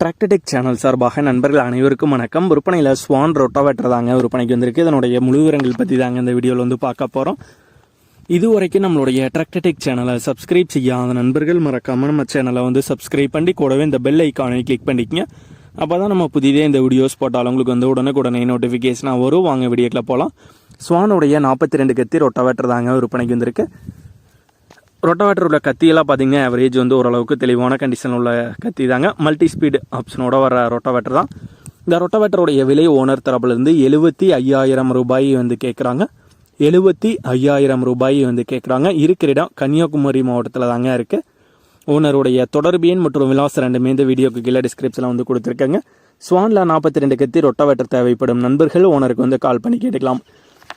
டிராக்டடெக் channel சார்பாக நண்பர்கள் அனைவருக்கும் வணக்கம். விற்பனையில் ஸ்வான் ரொட்டோவேட்டர் தாங்க விற்பனைக்கு வந்திருக்கு. இதனுடைய முழு விவரங்கள் பற்றி தாங்க இந்த வீடியோவில் வந்து பார்க்க போகிறோம் இதுவரைக்கும் நம்மளுடைய டிராக்டடெக் சேனலை சப்ஸ்கிரைப் செய்யாத நண்பர்கள் மறக்காமல் நம்ம சேனலை வந்து சப்ஸ்கிரைப் பண்ணி கூடவே இந்த பெல் ஐக்கானை கிளிக் பண்ணிக்கங்க. அப்போ தான் நம்ம புதிதே இந்த வீடியோஸ் போட்டாலும் உங்களுக்கு வந்து உடனுக்குடனே நோட்டிஃபிகேஷனாக வரும். வாங்க வீடியோக்கில் போகலாம் ஸ்வானுடைய நாற்பத்தி ரெண்டு கத்தி ரொட்டோவேட்டர் தாங்க விற்பனைக்கு வந்திருக்கு. ரொட்டவேட்டர் உள்ள கத்தியெல்லாம் பார்த்தீங்கன்னா ஆவரேஜ் வந்து ஓரளவுக்கு தெளிவான கண்டிஷன் உள்ள கத்தி தாங்க. மல்டி ஸ்பீடு ஆப்ஷனோட வர ரொட்டவேட்டர் தான். இந்த ரொட்டவேட்டருடைய விலை ஓனர் தரப்புலேருந்து எழுபத்தி ஐயாயிரம் ரூபாய் வந்து கேட்குறாங்க எழுபத்தி ஐயாயிரம் ரூபாய் வந்து கேட்குறாங்க இருக்கிற இடம் கன்னியாகுமரி மாவட்டத்தில் தாங்க இருக்குது ஓனருடைய தொடர்பு எண் மற்றும் விலாசம் ரெண்டுமே இந்த வீடியோக்கு கீழே டிஸ்கிரிப்ஷனில் வந்து கொடுத்துருக்கேங்க. ஸ்வானில் நாற்பத்தி ரெண்டு கத்தி ரொட்டவேட்டர் தேவைப்படும். நண்பர்கள் ஓனருக்கு வந்து கால் பண்ணி கேட்டுக்கலாம்.